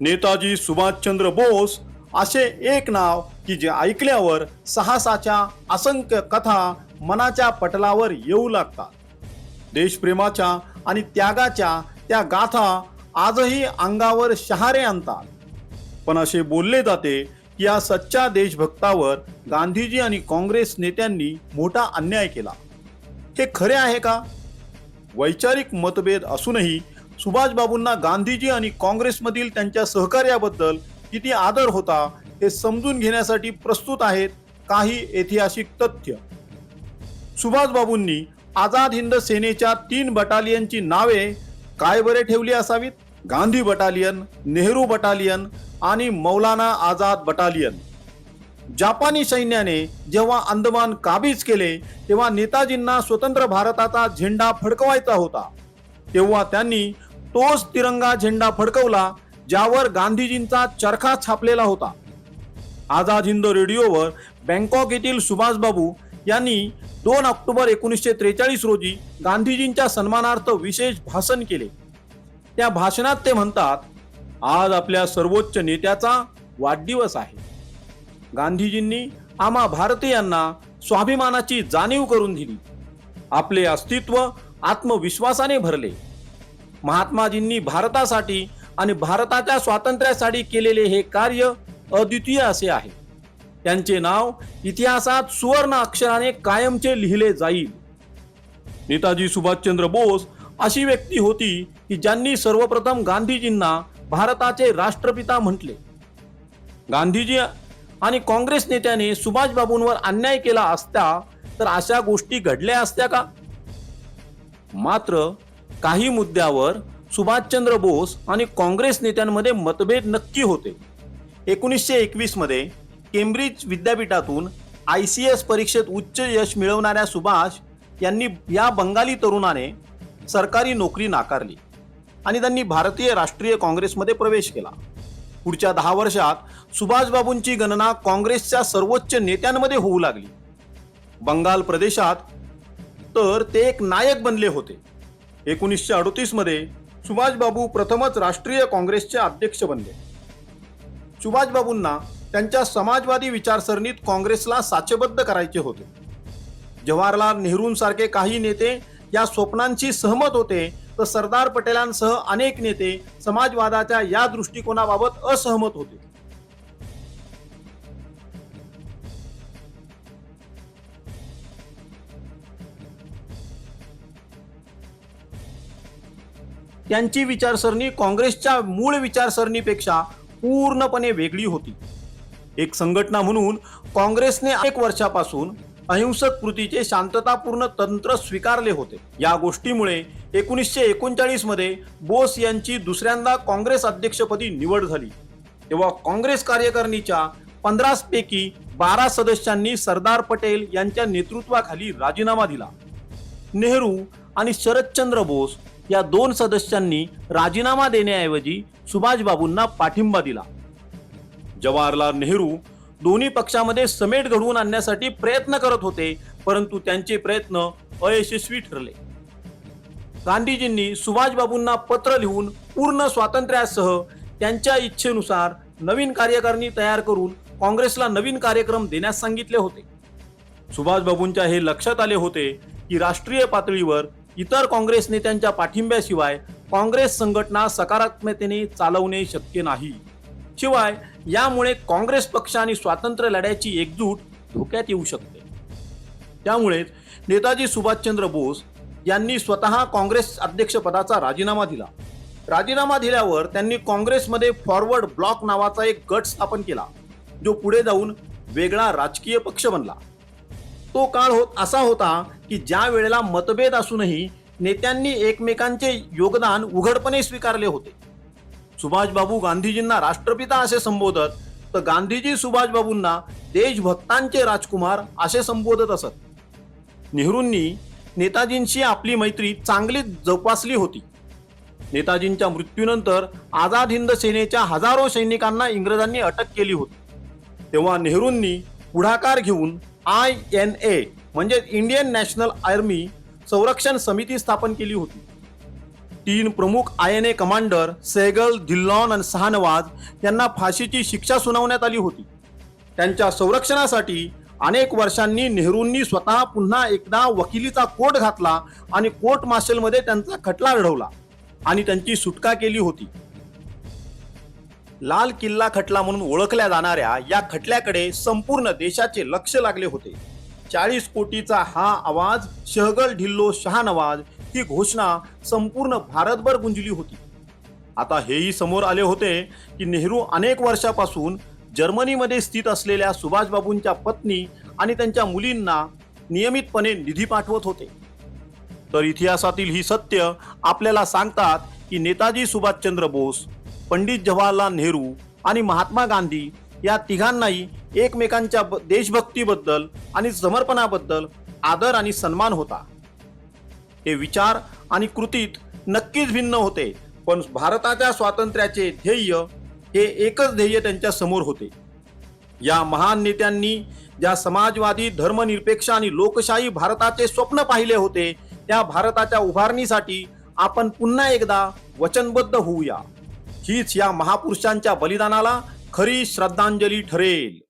नेताजी सुभाषचंद्र बोस असे एक नाव की जे ऐकल्यावर साहसाच्या असंख्य कथा मनाच्या पटलावर येऊ लागतात. देशप्रेमाच्या आणि त्यागाच्या त्या गाथा आजही अंगावर शहारे आणतात. पण असे बोलले जाते की या सच्च्या देशभक्तावर गांधीजी आणि काँग्रेस नेत्यांनी मोठा अन्याय केला. हे खरे आहे का? वैचारिक मतभेद असूनही सुभाषबाबूंना गांधीजी आणि काँग्रेसमधील त्यांच्या सहकार्याबद्दल किती आदर होता हे समजून घेण्यासाठी प्रस्तुत आहेत काही ऐतिहासिक तथ्य. सुभाषबाबूंनी आझाद हिंद सेनेच्या तीन बटालियनची नावे काय बरे ठेवली असावीत? गांधी बटालियन नेहरू बटालियन आणि मौलाना आझाद बटालियन. जापानी सैन्याने जेव्हा अंदमान काबीज केले तेव्हा नेताजींना स्वतंत्र भारताचा झेंडा फडकवायचा होता. तेव्हा त्यांनी तोच तिरंगा झेंडा फडकवला ज्यावर गांधीजींचा चरखा छापलेला होता. आझाद हिंद रेडिओवर बँकॉक येथील सुभाषबाबू यांनी दोन ऑक्टोबर एकोणीसशे त्रेचाळीस रोजी गांधीजींच्या सन्मानार्थ विशेष भाषण केले. त्या भाषणात ते म्हणतात आज आपल्या सर्वोच्च नेत्याचा वाढदिवस आहे. गांधीजींनी आम्हा भारतीयांना स्वाभिमानाची जाणीव करून दिली. आपले अस्तित्व आत्मविश्वासाने भरले. महात्माजींनी भारतासाठी आणि भारताच्या स्वातंत्र्यासाठी केलेले हे कार्य अद्वितीय असे आहे. त्यांचे नाव इतिहासात सुवर्ण अक्षराने कायमचे लिहिले जाईल. नेताजी सुभाषचंद्र बोस अशी व्यक्ती होती की ज्यांनी सर्वप्रथम गांधीजींना भारताचे राष्ट्रपिता म्हटले. गांधीजी आणि काँग्रेस नेत्याने सुभाषबाबूंवर अन्याय केला असता तर अशा गोष्टी घडल्या असत्या का? मात्र काही मुद्द्यावर सुभाषचंद्र बोस आणि काँग्रेस नेत्यांमध्ये मतभेद नक्की होते. एकोणीसशे एकवीसमध्ये केम्ब्रिज विद्यापीठातून आय सी एस परीक्षेत उच्च यश मिळवणाऱ्या सुभाष यांनी या बंगाली तरुणाने सरकारी नोकरी नाकारली आणि त्यांनी भारतीय राष्ट्रीय काँग्रेसमध्ये प्रवेश केला. पुढच्या दहा वर्षात सुभाषबाबूंची गणना काँग्रेसच्या सर्वोच्च नेत्यांमध्ये होऊ लागली. बंगाल प्रदेशात तर ते एक नायक बनले होते. एकोणीसशे अडोतीसमध्ये सुभाषबाबू प्रथमच राष्ट्रीय काँग्रेसचे अध्यक्ष बनले. सुभाषबाबूंना त्यांच्या समाजवादी विचारसरणीत काँग्रेसला साचेबद्ध करायचे होते. जवाहरलाल नेहरूंसारखे काही नेते या स्वप्नांशी सहमत होते तर सरदार पटेलांसह अनेक नेते समाजवादाच्या या दृष्टिकोनाबाबत असहमत होते. त्यांची विचारसरणी काँग्रेसच्या मूळ विचारसरणीपेक्षा पूर्णपणे वेगळी होती. एक संघटना म्हणून काँग्रेसने अनेक वर्षापासून अहिंसक कृतीचे शांततापूर्ण तंत्र स्वीकारले होते. या गोष्टीमुळे एकोणीसशे एकोणचाळीसमध्ये बोस यांची दुसऱ्यांदा काँग्रेस अध्यक्षपदी निवड झाली. तेव्हा काँग्रेस कार्यकारिणीच्या पंधरा पैकी बारा सदस्यांनी सरदार पटेल यांच्या नेतृत्वाखाली राजीनामा दिला. नेहरू आणि शरदचंद्र बोस या दोन सदस्यांनी राजीनामा देण्याऐवजी सुभाषबाबूंना पाठिंबा दिला. जवाहरलाल नेहरू दोन्ही पक्षामध्ये समेट घडवून आणण्यासाठी प्रयत्न करत होते परंतु त्यांचे प्रयत्न अयशस्वी ठरले. गांधीजींनी सुभाषबाबूंना पत्र लिहून पूर्ण स्वातंत्र्यासह त्यांच्या इच्छेनुसार नवीन कार्यकारिणी तयार करून काँग्रेसला नवीन कार्यक्रम देण्यास सांगितले होते. सुभाषबाबूंच्या हे लक्षात आले होते की राष्ट्रीय पातळीवर इतर काँग्रेस नेत्यांच्या पाठिंब्याशिवाय काँग्रेस संघटना सकारात्मकतेने चालवणे शक्य नाही. शिवाय यामुळे काँग्रेस पक्ष आणि स्वातंत्र्य लढ्याची एकजूट धोक्यात येऊ शकते. त्यामुळेच नेताजी सुभाषचंद्र बोस यांनी स्वतः काँग्रेस अध्यक्षपदाचा राजीनामा दिला. राजीनामा दिल्यावर त्यांनी काँग्रेसमध्ये फॉरवर्ड ब्लॉक नावाचा एक गट स्थापन केला जो पुढे जाऊन वेगळा राजकीय पक्ष बनला. तो काळ होत असा होता की ज्या वेळेला मतभेद असूनही नेत्यांनी एकमेकांचे योगदान उघडपणे स्वीकारले होते. सुभाषबाबू गांधीजींना राष्ट्रपिता असे संबोधत तर गांधीजी सुभाषबाबूंना देशभक्तांचे राजकुमार असे संबोधत असत. नेहरूंनी नेताजींशी आपली मैत्री चांगलीच जोपासली होती. नेताजींच्या मृत्यूनंतर आझाद हिंद सेनेच्या हजारो सैनिकांना इंग्रजांनी अटक केली होती. तेव्हा नेहरूंनी पुढाकार घेऊन आय एन ए म्हणजे इंडियन नॅशनल आर्मी संरक्षण समिती स्थापन केली होती. तीन प्रमुख I N A commander Sehgal Dhillon आणि सहानवाज यांना फाशीची शिक्षा सुनावण्यात आली होती. त्यांच्या संरक्षणासाठी अनेक वर्षांनी नेहरूंनी स्वतः पुन्हा एकदा वकिलीचा कोट घातला आणि कोर्ट मार्शलमध्ये त्यांचा खटला लढवला आणि त्यांची सुटका केली होती. लाल किल्ला खटला म्हणून ओळखल्या जाणाऱ्या या खटल्याकडे संपूर्ण देशाचे लक्ष लागले होते. चाळीस कोटीचा हा आवाज शहगल ढिल्लो शहानवाज ही घोषणा संपूर्ण भारतभर गुंजली होती. आता हेही समोर आले होते की नेहरू अनेक वर्षापासून जर्मनीमध्ये स्थित असलेल्या सुभाषबाबूंच्या पत्नी आणि त्यांच्या मुलींना नियमितपणे निधी पाठवत होते. तर इतिहासातील ही सत्य आपल्याला सांगतात की नेताजी सुभाषचंद्र बोस पंडित जवाहरलाल नेहरू आणि महात्मा गांधी या तिघांनाही एकमेकांच्या देशभक्तीबद्दल आणि समर्पणाबद्दल आदर आणि सन्मान होता. हे विचार आणि कृतीत नक्कीच भिन्न होते पण भारताच्या स्वातंत्र्याचे ध्येय हे एकच ध्येय त्यांच्यासमोर होते. या महान नेत्यांनी ज्या समाजवादी धर्मनिरपेक्ष आणि लोकशाही भारताचे स्वप्न पाहिले होते त्या भारताच्या उभारणीसाठी आपण पुन्हा एकदा वचनबद्ध होऊया. हीच या महापुरुषांच्या बलिदानाला खरी श्रद्धांजली ठरेल.